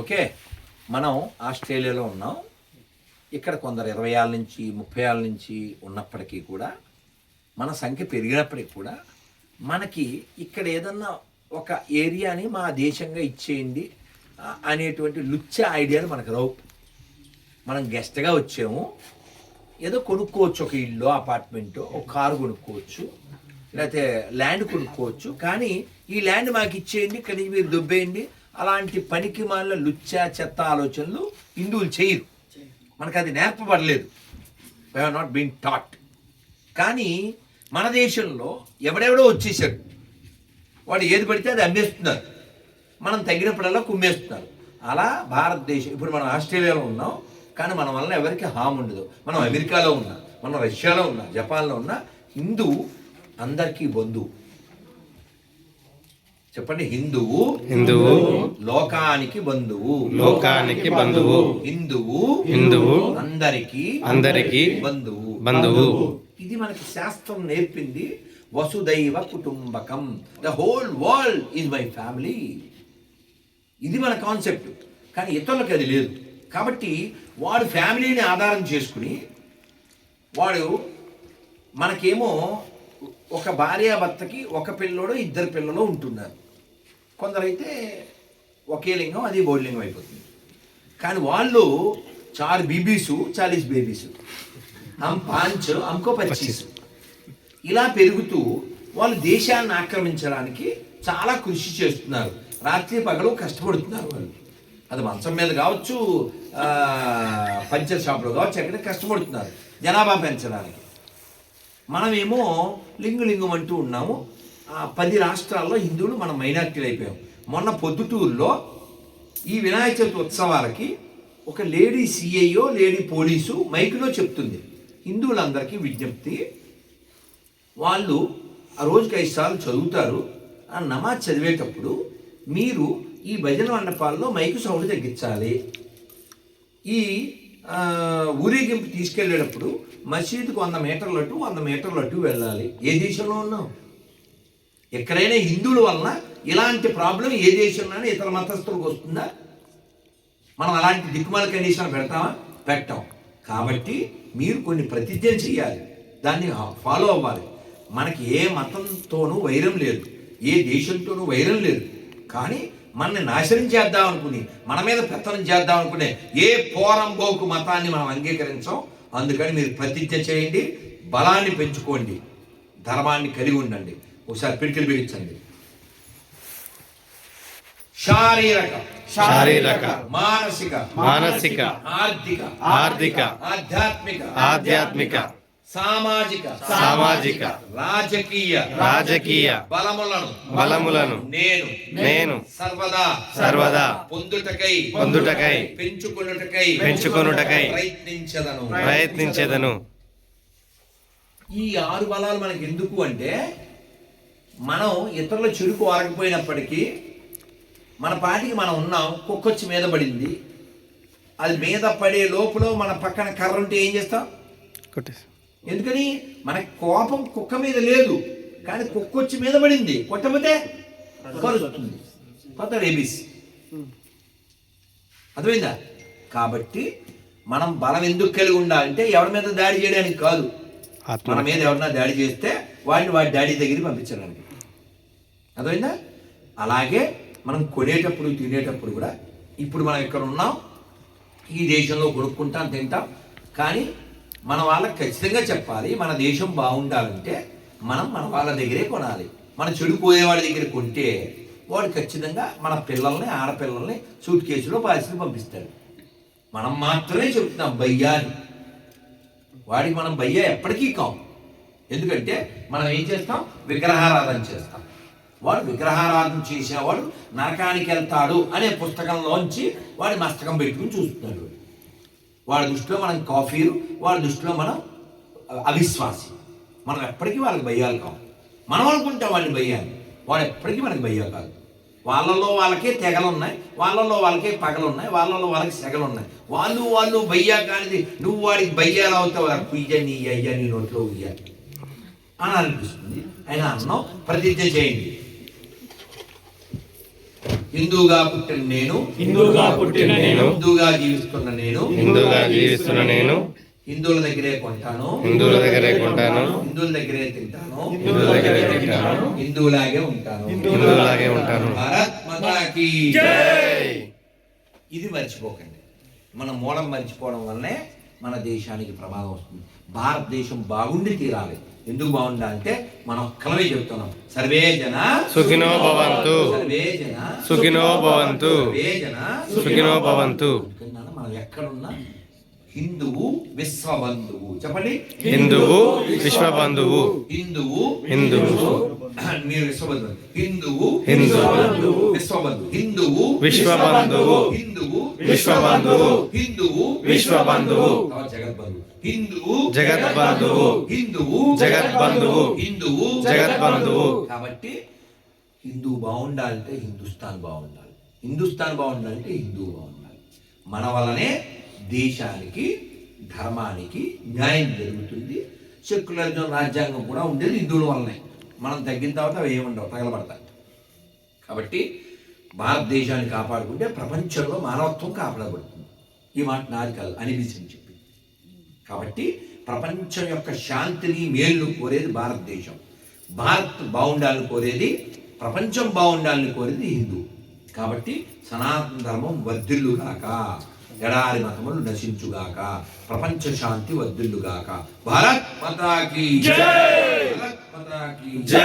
Okay. మనం ఆస్ట్రేలియాలో ఉన్నాం. ఇక్కడ కొందరు ఇరవై ఏళ్ళ నుంచి ముప్పై ఏళ్ళ నుంచి ఉన్నప్పటికీ కూడా మన సంఖ్య పెరిగినప్పటికీ కూడా మనకి ఇక్కడ ఏదన్నా ఒక ఏరియాని మా దేశంగా ఇచ్చేయండి అనేటువంటి లుచ్చ ఐడియాలు మనకు రావు. మనం గెస్ట్గా వచ్చాము. ఏదో కొనుక్కోవచ్చు ఒక ఇల్లు అపార్ట్మెంట్ ఒక కారు కొనుక్కోవచ్చు లేకపోతే ల్యాండ్ కొనుక్కోవచ్చు. కానీ ఈ ల్యాండ్ మాకు ఇచ్చేయండి ఇక్కడి నుంచి మీరు దుబ్బేయండి అలాంటి పనికి మాల లుచ్చా చెత్త ఆలోచనలు హిందువులు చేయరు. మనకు అది నేర్పబడలేదు. Why are not been taught కానీ మన దేశంలో ఎవడెవడో వచ్చేసాడు. వాడు ఏది పడితే అది అమ్మేస్తున్నారు. మనం తగినప్పుడల్లా కుమ్మేస్తున్నారు. అలా భారతదేశం ఇప్పుడు మనం ఆస్ట్రేలియాలో ఉన్నాం కానీ మన వలన ఎవరికి హామ్ ఉండదు. మనం అమెరికాలో ఉన్నా మనం రష్యాలో ఉన్నా జపాన్లో ఉన్నా హిందూ అందరికీ బంధువు. చెప్పండి హిందువు హిందువు లోకానికి బంధువు. లోకానికి బంధువు హిందువు హిందువు అందరికీ అందరికీ బంధువు. బంధువు ఇది మనకి శాస్త్రం నేర్పింది వసుదైవ కుటుంబకం. The whole world is my family ఇది మన కాన్సెప్ట్. కానీ ఇతరులకు అది లేదు. కాబట్టి వాడు ఫ్యామిలీని ఆధారం చేసుకుని వాడు మనకేమో ఒక భార్యాభర్తకి ఒక పిల్లోడు ఇద్దరు పిల్లలు ఉంటున్నారు. కొందరైతే ఒకే లింగం అది బోర్డు లింగం అయిపోతుంది. కానీ వాళ్ళు చార్ బీబీసు చాలీస్ బేబీసు. అమ్ పాంచ్ అంకో పచ్చీసు ఇలా పెరుగుతూ వాళ్ళు దేశాన్ని ఆక్రమించడానికి చాలా కృషి చేస్తున్నారు. రాత్రి పగలు కష్టపడుతున్నారు వాళ్ళు. అది మంచం మీద కావచ్చు పంచర్ షాప్లో కావచ్చు ఎక్కడ కష్టపడుతున్నారు. జనాభా పెంచడానికి. మనమేమో లింగు లింగం అంటూ ఉన్నాము. పది రాష్ట్రాల్లో హిందువులు మనం మైనార్టీలు అయిపోయాం. మొన్న పొద్దుటూరులో ఈ వినాయక చవితి ఉత్సవాలకి ఒక లేడీ సిఐఓ లేడీ పోలీసు మైకులో చెప్తుంది. హిందువులందరికీ విజ్ఞప్తి. వాళ్ళు ఆ రోజుకి ఐదు సార్లు చదువుతారు. ఆ నమాజ్ చదివేటప్పుడు మీరు ఈ భజన మండపాల్లో మైకు సౌండ్ తగ్గించాలి. ఈ ఊరేగింపు తీసుకెళ్ళేటప్పుడు మసీదుకు వంద మీటర్లు అటు వంద మీటర్లు అటు వెళ్ళాలి. ఏ దేశంలో ఉన్నాం? ఎక్కడైనా హిందువుల వలన ఇలాంటి ప్రాబ్లం ఏ దేశంలోనే ఇతర మతస్థులకు వస్తుందా? మనం అలాంటి దిక్కుమాల కండిషన్ పెడతామా? పెట్టాం. కాబట్టి మీరు కొన్ని ప్రతిజ్ఞ చేయాలి. దాన్ని ఫాలో అవ్వాలి. మనకి ఏ మతంతోనూ వైరం లేదు. ఏ దేశంతోనూ వైరం లేదు. కానీ మనల్ని నాశనం చేద్దాం అనుకుని మన మీద పెత్తనం చేద్దాం అనుకునే ఏ పోరంబోకు మతాన్ని మనం అంగీకరించాం అందుకని మీరు ప్రతిజ్ఞ చేయండి బలాన్ని పెంచుకోండి ధర్మాన్ని కలిగి ఉండండి. ఒకసారి పిడికిలు బిగించండి. శారీరక శారీరక మానసిక మానసిక ఆర్థిక ఆర్థిక ఆధ్యాత్మిక ఆధ్యాత్మిక సామాజిక సామాజిక రాజకీయ రాజకీయ బలములను బలములను నేను నేను సర్వదా సర్వదా పొందుటకై పొందుటకై పెంచుకొనుటకై పెంచుకొనుటకై ప్రయత్నించదను. ప్రయత్నించేదను. ఈ ఆరు బలాలు మనకి ఎందుకు అంటే మనం ఇతరుల చెరుకు ఆరకపోయినప్పటికీ మన పాటికి మనం ఉన్నాం కుక్కొచ్చి మీద పడింది. అది మీద పడే లోపల మన పక్కన కర్ర ఉంటే ఏం చేస్తాం? ఎందుకని? మన కోపం కుక్క మీద లేదు కానీ కుక్క వచ్చి మీద పడింది. కొట్టకపోతే కరుస్తుంది కొత్త రేబీస్ అర్థమైందా? కాబట్టి మనం బలం ఎందుకు కలిగి ఉండాలంటే ఎవరి మీద దాడి చేయడానికి కాదు. మన మీద ఎవరన్నా దాడి చేస్తే వాడిని వాడి డాడీ దగ్గరికి పంపించడానికి. అర్థమైందా? అలాగే మనం కొనేటప్పుడు తినేటప్పుడు కూడా ఇప్పుడు మనం ఇక్కడ ఉన్నాం ఈ దేశంలో కొనుక్కుంటాం తింటాం. కానీ మన వాళ్ళకి ఖచ్చితంగా చెప్పాలి మన దేశం బాగుండాలంటే మనం మన వాళ్ళ దగ్గరే కొనాలి. మన చెడిపోయేవాడి దగ్గర కొంటే వాడు ఖచ్చితంగా మన పిల్లల్ని ఆడపిల్లల్ని సూట్ కేసులో పాలసీలు పంపిస్తాడు. మనం మాత్రమే చెబుతున్నాం భయ్యా అని. వాడికి మనం భయ్యా ఎప్పటికీ కాం. ఎందుకంటే మనం ఏం చేస్తాం? విగ్రహారాధన చేస్తాం. వాడు విగ్రహారాధన చేసేవాడు నరకానికి వెళ్తాడు అనే పుస్తకంలోంచి వాడి మస్తకం పెట్టుకుని చూస్తున్నాడు. వాడి దృష్టిలో మనం కాఫీరు వాడి దృష్టిలో మనం అవిశ్వాసి. మనం ఎప్పటికీ వాళ్ళకి భయాలు కావు. మనం అనుకుంటాం వాళ్ళని భయాలు. వాడు ఎప్పటికీ మనకి భయాలు కాదు. వాళ్ళలో వాళ్ళకే తెగలు ఉన్నాయి వాళ్ళలో వాళ్ళకే పగలు ఉన్నాయి వాళ్ళలో వాళ్ళకి సెగలు ఉన్నాయి వాళ్ళు వాళ్ళు భయ్యా కానిది నువ్వు వాడికి భయ్యాలు అవుతావు పుయ్య నీ అయ్యా నీ నోట్లో ఉయ్యాలి. అని అనిపిస్తుంది ఆయన అన్నం ప్రతిజ్ఞ చేయండి. హిందూగా పుట్టిన నేను. హిందూగా పుట్టిన నేను. హిందూగా జీవిస్తున్న నేను. హిందూగా జీవిస్తున్న నేను. హిందువుల దగ్గరే కొంటాను. హిందువుల దగ్గరే కొంటాను. హిందువుల దగ్గరే తింటాను. హిందువుల దగ్గరే తింటాను. హిందువులాగే ఉంటాను. హిందువులాగే ఉంటాను. భారత్ మాతాకి జై! ఇది మర్చిపోకండి. మన మూలం మర్చిపోవడం వల్లనే మన దేశానికి ప్రమాదం వస్తుంది. భారతదేశం బాగుండి తీరాలి. ఎందుకు బాగుండాలంటే మనం ఒక్కలమే చెప్తున్నాం సర్వే జన సుఖినో భవంతు. సర్వే జన సుఖినో భవంతు. సర్వే జన సుఖినో భవంతు. మనం ఎక్కడున్నా హిందువు విశ్వబంధువు. చెప్పండి. హిందువు విశ్వబంధువు. హిందువు హిందువు. మీరు విశ్వబంధువు. హిందువు హిందువు. విశ్వబంధు హిందువు విశ్వబంధువు. హిందువు విశ్వబంధువు. హిందువు విశ్వబంధువు. జగద్బంధువు. హిందువు జగద్బంధువు. హిందువు జగద్బంధువు. హిందువు జగద్బంధువు. కాబట్టి హిందూ బాగుండాలంటే హిందుస్థాన్ బాగుండాలి. హిందుస్థాన్ బాగుండాలంటే హిందువు బాగుండాలి. మన వల్లనే దేశానికి ధర్మానికి న్యాయం జరుగుతుంది. సెక్యులరిజం రాజ్యాంగం కూడా ఉండేది హిందువుల వల్లనే. మనం తగ్గిన తర్వాత అవి ఏముండవు తగలబడతాయి. కాబట్టి భారతదేశాన్ని కాపాడుకుంటే ప్రపంచంలో మానవత్వం కాపాడబడుతుంది. ఈ మాట నాది కాదు అనిపించింది చెప్పి. కాబట్టి ప్రపంచం యొక్క శాంతిని మేలును కోరేది భారతదేశం. భారత్ బాగుండాలని కోరేది ప్రపంచం బాగుండాలని కోరేది హిందూ. కాబట్టి సనాతన ధర్మం వర్ధిల్లుగాక. ఎడారి మతములు నశించుగాక ప్రపంచ శాంతి వర్ధిల్లుగాక భారత్ మాతాకి జై! భారత్ మాతాకి జై!